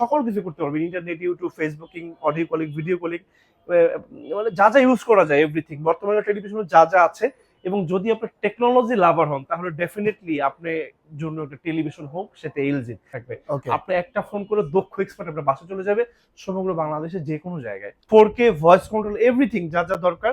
সকল কিছু করতে পারবেন internet YouTube Facebooking audio calling video calling মানে যা যা ইউজ করা যায় এভরিথিং বর্তমানে টেলিভিশনে যা যা আছে এবং যদি আপনি টেকনোলজি লাভার হন তাহলে ডেফিনেটলি আপনার জন্য একটা টেলিভিশন হোক সেটা এলজি থাকবে। আপনি একটা ফোন করে দক্ষ এক্সপার্ট আপনার বাসা চলে যাবে সমগ্র বাংলাদেশের যে কোনো জায়গায়। Four K voice control everything যা যা দরকার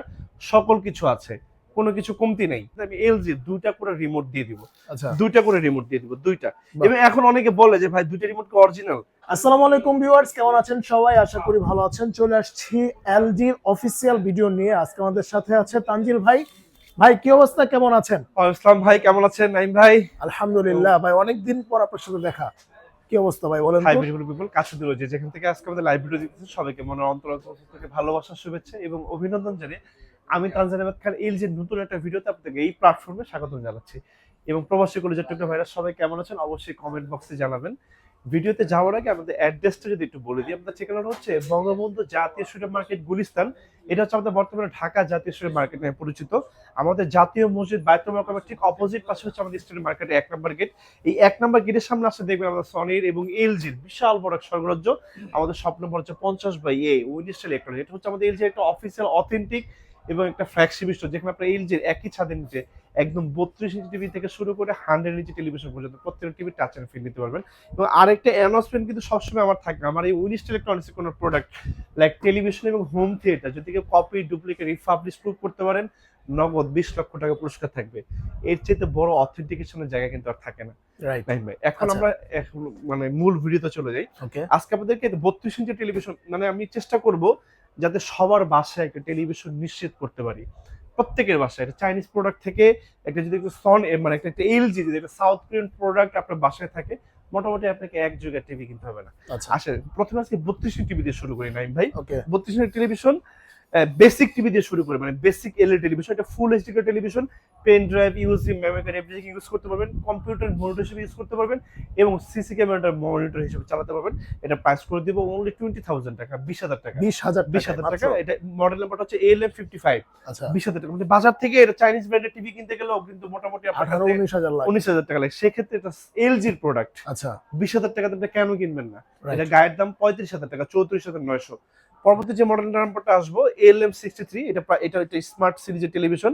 সকল কিছু আছে। কোনো কিছু কমতি নেই। আমি এলজি দুইটা করে রিমোট দিয়ে দিব। আচ্ছা। দুইটা করে রিমোট দিয়ে দিব দুইটা। এবং এখন অনেকে বলে যে ভাই দুইটা রিমোট কি অরিজিনাল আসসালামু আলাইকুম ভিউয়ার্স কেমন আছেন সবাই? আশা করি ভালো আছেন। চলে আসছি এলজির অফিসিয়াল ভিডিও নিয়ে। আজকে আমাদের সাথে আছে তানজিল ভাই। ভাই কি অবস্থা? কেমন আছেন? ইসলাম ভাই কেমন আছেন? নাইম ভাই? আলহামদুলিল্লাহ ভাই অনেকদিন পর আপনার সাথে দেখা। কি অবস্থা ভাই বলেন হাই? বিউটিফুল পিপল কাছে দিল যে যেখান থেকে আজকে আমাদের লাইভ ভিডিও দেখতেছেন সবাইকে মনে অন্তর থেকে ভালোবাসার শুভেচ্ছা এবং অভিনন্দন জানিয়ে আমি তানজান আহমেদ খান যে নতুন একটা ভিডিওতে আপনাদেরকে এই প্ল্যাটফর্মে স্বাগত জানাচ্ছি। এবং প্রবাসী কলেজের টুকরো ভাইরা সবাই কেমন আছেন? অবশ্যই কমেন্ট বক্সে জানাবেন। ভিডিওতে যাওয়ার আগে আমাদের অ্যাড্রেসটা যদি একটু বলে দিই আমাদের ঠিকানাটা হচ্ছে বঙ্গবন্ধু জাতীয় সুপার মার্কেট গুলিস্তান। এটা হচ্ছে আমাদের বর্তমানে ঢাকা জাতীয় সুপার মার্কেট নামে পরিচিত। আমাদের জাতীয় মসজিদ বায়তুল মাকামের ঠিক অপোজিট পাশে হচ্ছে আমাদের স্টেট মার্কেটের এক নম্বর গেট এই এক নম্বর গেটের সামনে আসলে দেখবেন আমাদের সনির এবং এলজির বিশাল বড় এক আমাদের স্বপ্ন বড় হচ্ছে পঞ্চাশ বাই এ উনিশটা ইলেকট্রনিক এটা হচ্ছে আমাদের এলজির একটা অফিসিয়াল অথেন্টিক এবং একটা ফ্ল্যাগশিপ স্টোর যেখানে আপনার এলজির একই ছাদের নিচে একদম বত্রিশ ইঞ্চি টিভি থেকে শুরু করে হান্ড্রেড ইঞ্চি টেলিভিশন পর্যন্ত প্রত্যেকটা টিভি টাচ অ্যান্ড ফিল নিতে পারবেন। এবং আরেকটা অ্যানাউন্সমেন্ট কিন্তু সবসময় আমার থাকবে আমার এই উনিশটা ইলেকট্রনিক্সের কোনো প্রোডাক্ট লাইক টেলিভিশন এবং হোম থিয়েটার যদি কেউ কপি ডুপ্লিকেট রিফাবলিশ প্রুভ করতে পারেন নগদ বিশ লক্ষ টাকা পুরস্কার থাকবে। এর চেয়ে বড় অথেন্টিকেশনের জায়গা কিন্তু আর থাকে না। এখন আচ্ছা। আমরা এখন মানে মূল ভিডিওতে চলে যাই। আজকে আপনাদেরকে বত্রিশ ইঞ্চি টেলিভিশন মানে আমি চেষ্টা করব যাতে সবার বাসায় একটা টেলিভিশন নিশ্চিত করতে পারি। প্রত্যেকের বাসায় একটা চাইনিজ প্রোডাক্ট থেকে একটা যদি একটু সন মানে একটা এলজি যদি একটা সাউথ কোরিয়ান প্রোডাক্ট আপনার বাসায় থাকে মোটামুটি আপনাকে এক যুগের টিভি কিনতে হবে না। আচ্ছা। আসে প্রথমে আজকে বত্রিশ টিভি দিয়ে শুরু করি নাইম ভাই। বত্রিশ টেলিভিশন বেসিক টিভি দিয়ে শুরু করে মানে বেসিক এলইডি টেলিভিশন এটা full HD television pen drive Yuji memory card everything use করতে পারবেন কম্পিউটার মনিটর হিসেবে ইউজ করতে পারবেন এবং সিসি ক্যামেরাটার মনিটর হিসেবে চালাতে পারবেন। এটা প্রাইস করে দিব অনলি টোয়েন্টি থাউজেন্ড টাকা বিশ হাজার টাকা। বিশ হাজার বিশ হাজার টাকা এটা মডেল নাম্বারটা হচ্ছে এল এম ফিফটি ফাইভ আচ্ছা। বিশ হাজার টাকা মানে বাজার থেকে এটা চাইনিজ ব্র্যান্ডের টিভি কিনতে গেলেও কিন্তু মোটামুটি আপনার আঠারো উনিশ হাজার লাগে। উনিশ হাজার টাকা লাগে। সেক্ষেত্রে এটা এলজির প্রোডাক্ট আচ্ছা। বিশ হাজার টাকাতে আপনি কেন কিনবেন না? এটা গায়ের দাম পঁয়ত্রিশ হাজার টাকা চৌত্রিশ হাজার নয়শো। পরবর্তী যে মডেল নাম্বারটা আসব এল এম সিক্সটি থ্রি এটা এটা একটা স্মার্ট সিরিজের টেলিভিশন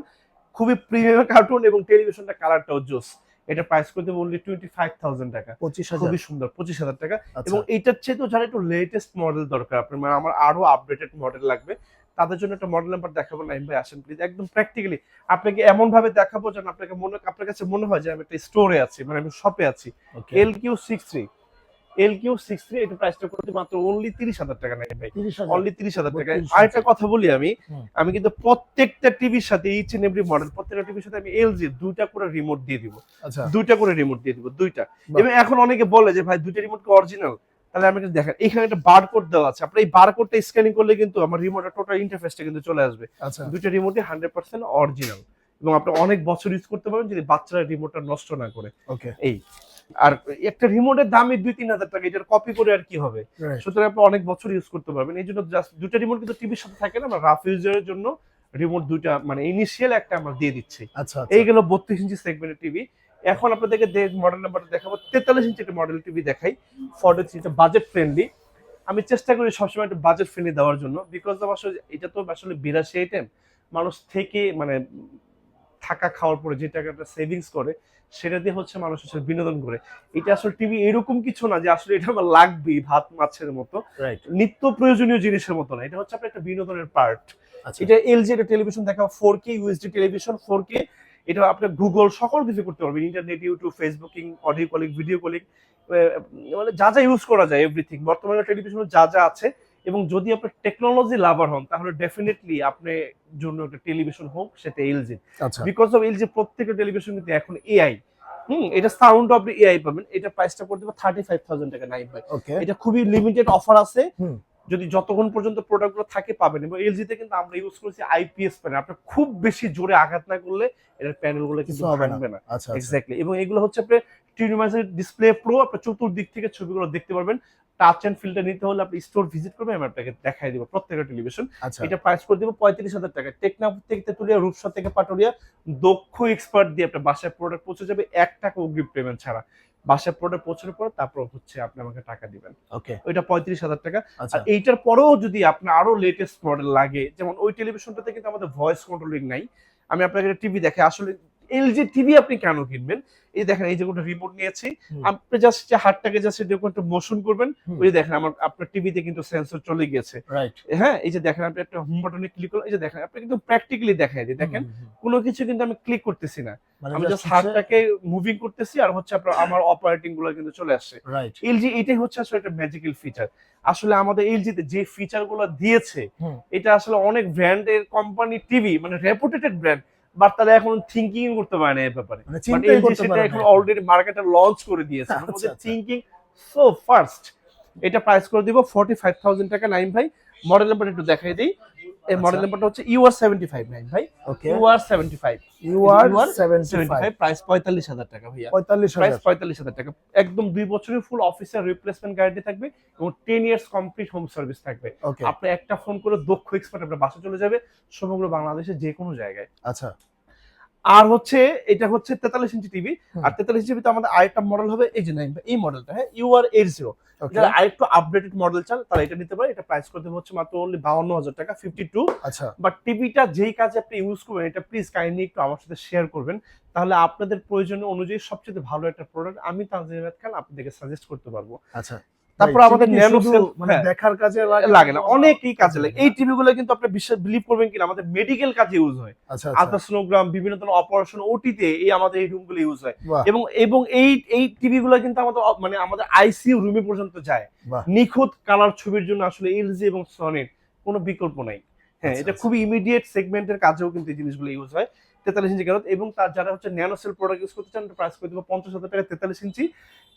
খুবই প্রিমিয়াম কার্টুন এবং টেলিভিশনটা কালারটাও জোস। এটা প্রাইস করতে বললি টোয়েন্টি ফাইভ থাউজেন্ড টাকা। পঁচিশ খুবই সুন্দর পঁচিশ হাজার টাকা। আচ্ছা। এবং এইটার চেয়ে তো যারা একটু লেটেস্ট মডেল দরকার আপনার মানে আমার আরও আপডেটেড মডেল লাগবে তাদের জন্য একটা মডেল নাম্বার দেখাবো নাইম ভাই আসেন প্লিজ একদম প্র্যাকটিক্যালি আপনাকে এমন ভাবে দেখাবো যেন আপনাকে মনে আপনার কাছে মনে হয় যে আমি একটা স্টোরে আছি মানে আমি শপে আছি। L Q six three L Q six three এটা প্রাইসটা করতে মাত্র অনলি তিরিশ হাজার টাকা নেই ভাই। অনলি তিরিশ হাজার টাকা আরেকটা কথা বলি আমি আমি কিন্তু প্রত্যেকটা টিভির সাথে ইচ এন্ড এভরি মডেল প্রত্যেকটা টিভির সাথে আমি এলজি দুইটা করে রিমোট দিয়ে দিব। আচ্ছা। দুইটা করে রিমোট দিয়ে দিব দুইটা। এবং এখন অনেকে বলে যে ভাই দুইটা রিমোট কি অরিজিনাল তাহলে আমি একটু দেখেন এখানে একটা বারকোড দেওয়া আছে। আপনি এই বারকোডটা স্ক্যানিং করলে কিন্তু আমার রিমোটের টোটাল ইন্টারফেসটা কিন্তু চলে আসবে। আচ্ছা। দুইটা রিমোটই হান্ড্রেড পার্সেন্ট অরিজিনাল এবং আপনি অনেক বছর ইউজ করতে পারবেন যদি বাচ্চারা রিমোটটা নষ্ট না করে। ওকে এই। আর একটা রিমোটের দামই দুই তিন হাজার টাকা এটার কপি করে আর কি হবে? সুতরাং আপনি অনেক বছর ইউজ করতে পারবেন। এই জন্য জাস্ট দুটা রিমোট কিন্তু টিভির সাথে থাকে না আমরা রাফ ইউজারের জন্য রিমোট দুইটা মানে ইনিশিয়াল একটা আমরা দিয়ে দিচ্ছি। আচ্ছা এই গেল বত্রিশ ইঞ্চি সেগমেন্টের টিভি এখন আপনাদেরকে মডেল নাম্বারটা দেখাবো। তেতাল্লিশ ইঞ্চি একটা মডেল টিভি দেখাই। ফর্টি থ্রিটা বাজেট ফ্রেন্ডলি আমি চেষ্টা করি সবসময় একটা বাজেট ফ্রেন্ডলি দেওয়ার জন্য। বিকজ অফ আসলে এটা তো আসলে বিরাশি আইটেম মানুষ থেকে মানে থাকা খাওয়ার পরে যে টাকাটা সেভিংস করে সেটা দিয়ে হচ্ছে মানুষ আসলে বিনোদন করে। এটা আসলে টিভি এরকম কিছু না যে আসলে এটা আমার লাগবেই ভাত মাছের মতো। নিত্য প্রয়োজনীয় জিনিসের মতো না এটা হচ্ছে আপনার একটা বিনোদনের পার্ট আচ্ছা। এটা এলজি একটা টেলিভিশন দেখা four K UHD television four K এটা আপনার গুগল সকল কিছু করতে পারবেন। Internet YouTube Facebooking audio calling video calling মানে যা যা ইউজ করা যায় এভরিথিং বর্তমানে টেলিভিশনে যা যা আছে এবং যদি আপনি টেকনোলজি লাভার হন তাহলে ডেফিনেটলি আপনার জন্য একটা টেলিভিশন হোক সেটা এলজি আচ্ছা। বিকজ অফ এলজি প্রত্যেকটা টেলিভিশন কিন্তু এখন এআই হুম এটা সাউন্ড অফ এআই পাবেন। এটা প্রাইসটা পড়তে পারে থার্টি ফাইভ থাউজেন্ড টাকা নাইন ওকে এটা খুবই লিমিটেড অফার আছে। যদি যতক্ষণ পর্যন্ত প্রোডাক্টগুলো থাকে পাবেন। এবং এলজিতে কিন্তু আমরা ইউজ করেছি আইপিএস প্যানেল আপনি খুব বেশি জোরে আঘাত না করলে এটার প্যানেলগুলো কিন্তু কিছু হবে না। ভাঙবে না। আচ্ছা আচ্ছা। এক্স্যাক্টলি এবং এগুলো হচ্ছে আপনি টিউনিমাইজের ডিসপ্লে প্রো আপনি চতুর্দিক থেকে ছবিগুলো দেখতে পারবেন। টাচ এন্ড ফিল্টার নিতে হলে আপনি স্টোর ভিজিট করবেন আমি আপনাকে দেখাই দিব প্রত্যেকটা টেলিভিশন আচ্ছা। এটা প্রাইস করে দিব পঁয়ত্রিশ হাজার টাকা। টেকনাফ থেকে তেতুলিয়া রূপসা থেকে পাটুরিয়া দক্ষ এক্সপার্ট দিয়ে আপনার বাসায় প্রোডাক্ট পৌঁছে যাবে এক টাকা অগ্রিম পেমেন্ট ছাড়া। বাসায় প্রোডাক্ট পৌঁছানোর পর তারপর হচ্ছে আপনি আমাকে টাকা দিবেন। ওকে। ওইটা পঁয়ত্রিশ হাজার টাকা। আচ্ছা। আর এইটার পরেও যদি আপনার আরও লেটেস্ট মডেল লাগে যেমন ওই টেলিভিশনটাতে কিন্তু আমাদের ভয়েস কন্ট্রোলিং নাই। আমি আপনাকে টিভি দেখে আসলে এলজি টিভি আপনি কেন কিনবেন? এই দেখেন এই যে কোনো রিমোট নিয়েছি আপনি জাস্ট যে হাতটাকে জাস্ট এরকম একটু মোশন করবেন ওই দেখেন আমার আপনার টিভিতে কিন্তু সেন্সর চলে গিয়েছে। রাইট হ্যাঁ এই যে দেখেন আপনি একটা হোম বাটনে ক্লিক করলেন এই যে দেখেন আপনি কিন্তু প্র্যাকটিক্যালি দেখাই দিই। দেখেন কোনো কিছু কিন্তু আমি ক্লিক করতেছি না। মানে আমি জাস্ট হাতটাকে মুভিং করতেছি আর হচ্ছে আপনার আমার অপারেটিংগুলো কিন্তু চলে আসছে। এলজি এটাই হচ্ছে আসলে একটা ম্যাজিক্যাল ফিচার আসলে আমাদের এলজিতে যে ফিচারগুলো দিয়েছে এটা আসলে অনেক ব্র্যান্ডের কোম্পানি টিভি মানে রেপুটেটেড ব্র্যান্ড বাট তারা এখন থিঙ্কিং করতে পারে না এই ব্যাপারে। মানে সেটা এখন অলরেডি মার্কেটে লঞ্চ করে দিয়েছে। থিঙ্কিং সো ফার্স্ট এটা প্রাইস করে দিব ফর্টি ফাইভ থাউজেন্ড টাকা। নাইম ভাই মডেল নাম্বার একটু দেখাই দিই। এই মডেল আচ্ছা। নাম্বারটা হচ্ছে ইউআর সেভেন্টি ফাইভ নাইন ভাই। Okay UR seventy five U R 75 seventy five price পঁয়তাল্লিশ হাজার টাকা ভাইয়া। 45 প্রাইস হাজার পঁয়তাল্লিশ হাজার টাকা। একদম দুই বছরের ফুল অফিসের রিপ্লেসমেন্ট গ্যারান্টি থাকবে এবং ten years complete home service থাকবে। আপনি একটা ফোন করে দক্ষ এক্সপার্ট আপনার বাসা চলে যাবে। সমগ্র বাংলাদেশে যে কোনো জায়গায়। আচ্ছা। আর হচ্ছে এটা হচ্ছে তেতাল্লিশ ইঞ্চি টিভি আর তেতাল্লিশ ইঞ্চি আমাদের আরেকটা মডেল হবে এই যে নাইন এই মডেলটা হ্যাঁ ইউ আর এইট জিরো যারা আরেকটু আপডেটেড মডেল চান তারা এটা নিতে পারে এটা প্রাইস করতে হচ্ছে মাত্র অনলি বাউন্ন হাজার টাকা ফিফটি টু আচ্ছা বাট টিভিটা যেই কাজে আপনি ইউজ করবেন এটা প্লিজ কাইন্ডলি একটু আমার সাথে শেয়ার করবেন। তাহলে আপনাদের প্রয়োজন অনুযায়ী সবচেয়ে ভালো একটা প্রোডাক্ট আমি তানজিম খান আপনাদেরকে সাজেস্ট করতে পারব। আচ্ছা। তারপর আমাদের ন্যানো সেল মানে দেখার কাজে লাগে লাগে না অনেকই কাজে লাগে। এই টিভি গুলো কিন্তু আপনি বিশ্বাস বিলিভ করবেন কিনা আমাদের মেডিকেল কাজে ইউজ হয়। আচ্ছা আচ্ছা। আলট্রাসোনোগ্রাম বিভিন্ন ধরনের অপারেশন ওটিতে এই আমাদের এই রুমগুলো ইউজ হয়। এবং এবং এই এই টিভি গুলো কিন্তু আমাদের মানে আমাদের আইসিইউ রুমে পর্যন্ত যায়। নিখুঁত কালার ছবির জন্য আসলে এলজি এবং সনির কোনো বিকল্প নাই। হ্যাঁ আচ্ছা, এটা আচ্ছা। খুবই ইমিডিয়েট সেগমেন্টের কাজেও কিন্তু এই জিনিসগুলো ইউজ হয়। তেতাল্লিশ ইঞ্চি গেল এবং তার যারা হচ্ছে ন্যানো সেল প্রোডাক্ট ইউজ করতে চান প্রাইস করে দেবো পঞ্চাশ হাজার টাকা তেতাল্লিশ ইঞ্চি।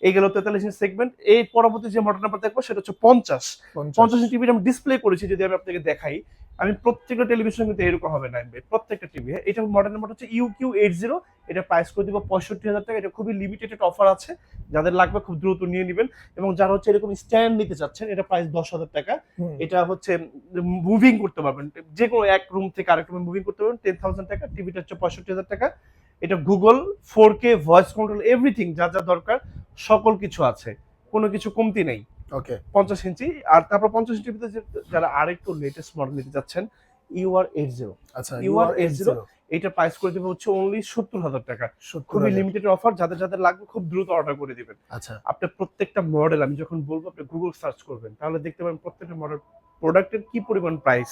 এই গেল তেতাল্লিশ ইঞ্চি সেগমেন্ট এই পরবর্তী যে মডেল নাম্বার দেখব সেটা হচ্ছে পঞ্চাশ। পঞ্চাশ। ইঞ্চি টিভিটা আমি ডিসপ্লে করেছি যদি আমি আপনাকে দেখাই। আমি প্রত্যেকটা টেলিভিশন কিন্তু এরকম হবে না প্রত্যেকটা টিভি এটা মডেল নাম্বার হচ্ছে ইউ কিউ এইট জিরো এটা প্রাইস করে দিব পঁয়ষট্টি হাজার টাকা। এটা খুবই লিমিটেড অফার আছে। যাদের লাগবে খুব দ্রুত নিয়ে নেবেন। এবং যারা হচ্ছে এরকম স্ট্যান্ড নিতে চাচ্ছেন এটা প্রাইস দশ হাজার টাকা। এটা হচ্ছে মুভিং করতে পারবেন। যে কোনো এক রুম থেকে আরেক রুমে মুভিং করতে পারবেন। টেন থাউজেন্ড টাকা। টিভিটা হচ্ছে পঁয়ষট্টি হাজার টাকা। এটা Google four K voice control everything যা যা দরকার সকল কিছু আছে। কোনো কিছু কমতি নেই। ওকে। পঞ্চাশ ইঞ্চি। আর তারপর পঞ্চাশ ইঞ্চির ভিতরে যারা আরেকটু লেটেস্ট মডেল নিতে যাচ্ছেন ইউআর এইট জিরো আচ্ছা You are A0 এটা প্রাইস করে দেবে হচ্ছে অনলি সত্তর হাজার টাকা। খুবই লিমিটেড অফার যাদের যাদের লাগবে খুব দ্রুত অর্ডার করে দিবেন। আচ্ছা। আপনার প্রত্যেকটা মডেল আমি যখন বলব আপনি গুগল সার্চ করবেন তাহলে দেখতে পাবেন প্রত্যেকটা মডেল প্রোডাক্টের কি পরিমাণ প্রাইস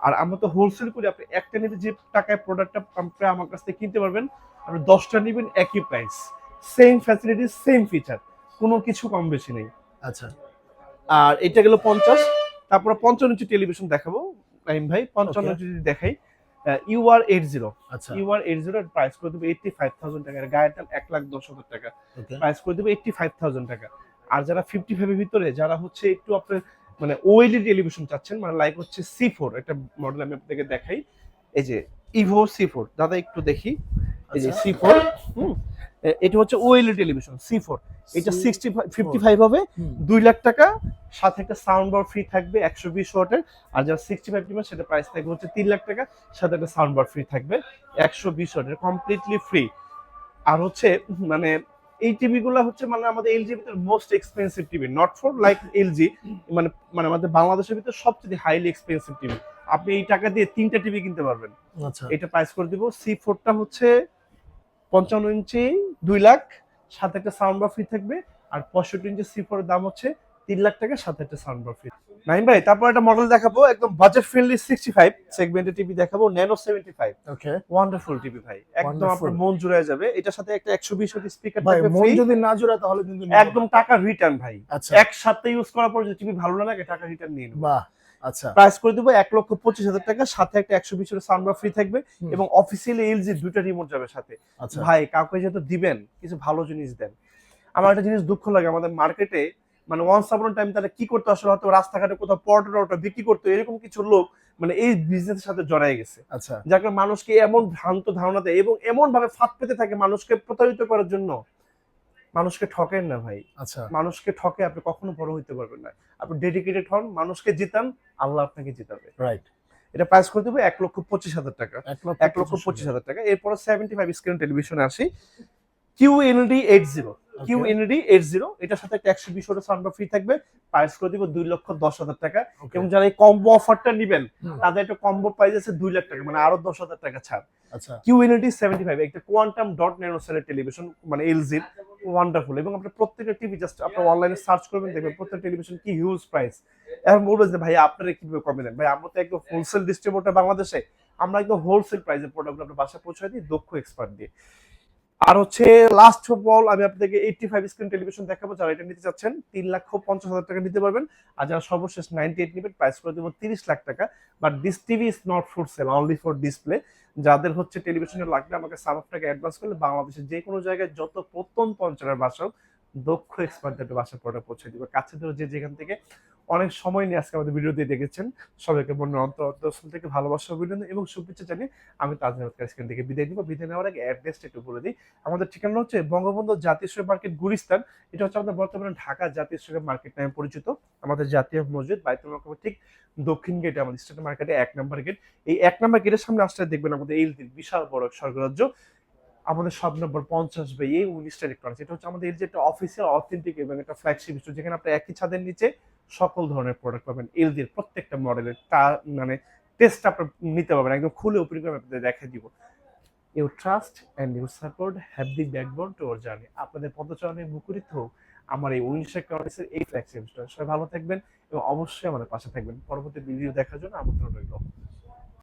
আর আমরা তো হোলসেল করি আপনি একটা নিতে যে টাকায় প্রোডাক্টটা আপনি আমার কাছ থেকে কিনতে পারবেন আপনি দশটা নেবেন একই price same facility same feature কোনো কিছু কম বেশি নেই। আচ্ছা। আর এটা গেল পঞ্চাশ। তারপরে পঞ্চান্ন ইঞ্চি টেলিভিশন দেখাবো নাইম ভাই। পঞ্চান্ন. ইঞ্চি যদি দেখাই ইউআর এইট জিরো আচ্ছা। U R eight zero price করে দেবো এইটটি ফাইভ থাউজেন্ড টাকা গায়ের দাম এক লাখ দশ হাজার টাকা। প্রাইস করে দেবো এইটটি ফাইভ থাউজেন্ড টাকা। আর যারা ফিফটি ফাইভের ভিতরে যারা হচ্ছে একটু আপনার মানে ওয়েলি টেলিভিশন চাচ্ছেন মানে লাইক হচ্ছে সি ফোর একটা মডেল আমি আপনাদেরকে দেখাই। এই যে ইভো সি ফোর দাদা একটু দেখি। এই যে আচ্ছা। সি ফোর হুম এটা হচ্ছে ওয়েলি টেলিভিশন সি ফোর এটা C4 সিক্সটি ফিফটি ফাইভ হবে দুই লাখ টাকা সাথে একটা সাউন্ড বার ফ্রি থাকবে একশো বিশ ওয়াটের। আর যারা সিক্সটি ফাইভ নেবেন সেটা প্রাইস থাকবে হচ্ছে তিন লাখ টাকা সাথে একটা সাউন্ড বার ফ্রি থাকবে একশো বিশ ওয়াটের কমপ্লিটলি ফ্রি আর হচ্ছে মানে এই টিভি গুলো হচ্ছে মানে আমাদের এলজি ভিতরে most expensive TV not for like LG মানে মানে আমাদের বাংলাদেশের ভিতরে সবচেয়ে হাইলি এক্সপেন্সিভ টিভি আপনি এই টাকা দিয়ে তিনটা টিভি কিনতে পারবেন। আচ্ছা। এটা প্রাইস করে দিব সি ফোরটা হচ্ছে পঞ্চান্ন ইঞ্চি দুই লাখ সাথে একটা সাউন্ড বার ফ্রি থাকবে। আর পঁয়ষট্টি ইঞ্চি সি ফোর দাম হচ্ছে তিন লাখ টাকা সাথে একটা সাউন্ড বার ফ্রি নাইন ভাই তারপর একটা মডেল দেখাবো একদম বাজেট ফ্রেন্ডলি সিক্সটি ফাইভ সেগমেন্টের টিভি দেখাবো nano seventy five okay wonderful TV ভাই একদম আপনার মন জুড়ে যাবে। এটার সাথে একটা একশো বিশ স্পিকার ভাই থাকবে মন যদি না জোড়া তাহলে কিন্তু একদম টাকা রিটার্ন ভাই। আচ্ছা। এক সপ্তাহ ইউজ করার পর যদি টিভি ভালো না লাগে টাকা রিটার্ন নিয়ে নেব। বাহ। আচ্ছা। প্রাইস করে দেবো এক লক্ষ পঁচিশ হাজার টাকা সাথে একটা একশো বিশ সাউন্ড ফ্রি থাকবে এবং অফিসিয়ালি এলজি দুইটা রিমোট যাবে সাথে। আচ্ছা। ভাই কাউকে যেহেতু দিবেন কিছু ভালো জিনিস দেন। আমার একটা জিনিস দুঃখ লাগে আমাদের মার্কেটে মানে ওয়ান্স আপন টাইম তারা কি করতো আসলে হয়তো রাস্তাঘাটে কোথাও পরোটা টরোটা বিক্রি করতো এরকম কিছু লোক মানে এই বিজনেসের সাথে জড়াই গেছে। আচ্ছা। যার কারণে মানুষকে এমন ভ্রান্ত ধারণা দেয় এবং এমন ভাবে ফাঁদ পেতে থাকে মানুষকে প্রতারিত করার জন্য। মানুষকে ঠকেন না ভাই। আচ্ছা। মানুষকে ঠকে আপনি কখনো বড় হইতে পারবেন না। আপনি ডেডিকেটেড হন মানুষকে জিতান আল্লাহ আপনাকে জিতাবে। রাইট এটা প্রাইস করে দেবো এক লক্ষ পঁচিশ হাজার টাকা। এক লক্ষ পঁচিশ হাজার। টাকা। এরপর সেভেন্টি ফাইভ স্ক্রিন টেলিভিশনে আসি। Q LD eight zero Q ND eight zero এটার সাথে একটা একশো বিশ সাউন্ড ফ্রি থাকবে। প্রাইস করে দিব দুই লক্ষ দশ হাজার টাকা। এবং যারা এই কম্বো অফারটা নিবেন তাদের একটা কম্বো প্রাইস আছে দুই লাখ টাকা মানে আরও দশ হাজার টাকা ছাড়। আচ্ছা। কিউ এনডি সেভেন্টি ফাইভ একটা কোয়ান্টাম ডট ন্যানো সেলের টেলিভিশন মানে এলজির ওয়ান্ডারফুল এবং আপনার প্রত্যেকটা টিভি জাস্ট আপনার অনলাইনে সার্চ করবেন দেখবেন প্রত্যেকটা টেলিভিশন কি হিউজ প্রাইস এখন বলবেন যে ভাই আপনারা কীভাবে কমে দেন? ভাই আমরা তো একদম হোলসেল ডিস্ট্রিবিউটার বাংলাদেশে আমরা একদম হোলসেল প্রাইসে প্রোডাক্টগুলো আপনার বাসায় পৌঁছে দিই দক্ষ এক্সপার্ট দিয়ে। আর হচ্ছে লাস্ট অফ অল আমি আপনাদেরকে এইটটি ফাইভ স্ক্রিন টেলিভিশন দেখাবো, যারা এটা নিতে চাচ্ছেন, তিন লক্ষ পঞ্চাশ হাজার টাকা নিতে পারবেন। আর যারা সর্বশেষ নাইনটি এইট নেবেন প্রাইস করে দেবো তিরিশ লাখ টাকা। But this TV is not for sale only for display যাদের হচ্ছে টেলিভিশনে লাগবে, আমাকে সাম টাকা অ্যাডভান্স করলে বাংলাদেশের যে কোনো জায়গায় যত প্রত্যন্ত অঞ্চলের বাসাও দক্ষ এক্সপার্টদের বাসা প্রোডাক্ট পৌঁছে দিবে। কাছে ধরে যে যেখান থেকে অনেক সময় নিয়ে আজকে আমাদের ভিডিও দিয়ে দেখেছেন, সবাইকে মনের অন্তর অন্তঃস্থল থেকে ভালোবাসা, অভিনন্দন এবং শুভেচ্ছা জানিয়ে আমি তাজমহল স্ক্রিন থেকে বিদায় নিব। বিদায় নেওয়ার আগে অ্যাড্রেসটা একটু বলে দিই। আমাদের ঠিকানা হচ্ছে বঙ্গবন্ধু জাতীয় সড়ক মার্কেট গুলিস্তান। এটা হচ্ছে আমাদের বর্তমানে ঢাকা জাতীয় সড়ক মার্কেট নামে পরিচিত। আমাদের জাতীয় মসজিদ বাইতুল মাকামের ঠিক দক্ষিণ গেটে আমাদের স্টেট মার্কেটে এক নম্বর গেট এই এক নম্বর গেটের সামনে আসলে দেখবেন আমাদের এই বিশাল বড় স্বর্গরাজ্য। আমাদের সব নম্বর পঞ্চাশ বাই এই উনিশটা ইলেকট্রনিক্স এটা হচ্ছে আমাদের যে একটা অফিসিয়াল অথেন্টিক এবং একটা ফ্ল্যাগশিপ স্টোর যেখানে আপনি একই ছাদের নিচে সকল ধরনের প্রোডাক্ট পাবেন। এলজির প্রত্যেকটা মডেলের তা মানে টেস্ট আপনার নিতে পারবেন। একদম খুলে ওপেন করে আপনাদের দেখে দিব। You trust and you support have the backbone to our journey আপনাদের পদচারণে মুখরিত হোক আমার এই উনিশ ইলেকট্রনিক্সের এই ফ্ল্যাগশিপ স্টোর সবাই ভালো থাকবেন এবং অবশ্যই আমাদের পাশে থাকবেন। পরবর্তী ভিডিও দেখার জন্য আমন্ত্রণ রইল।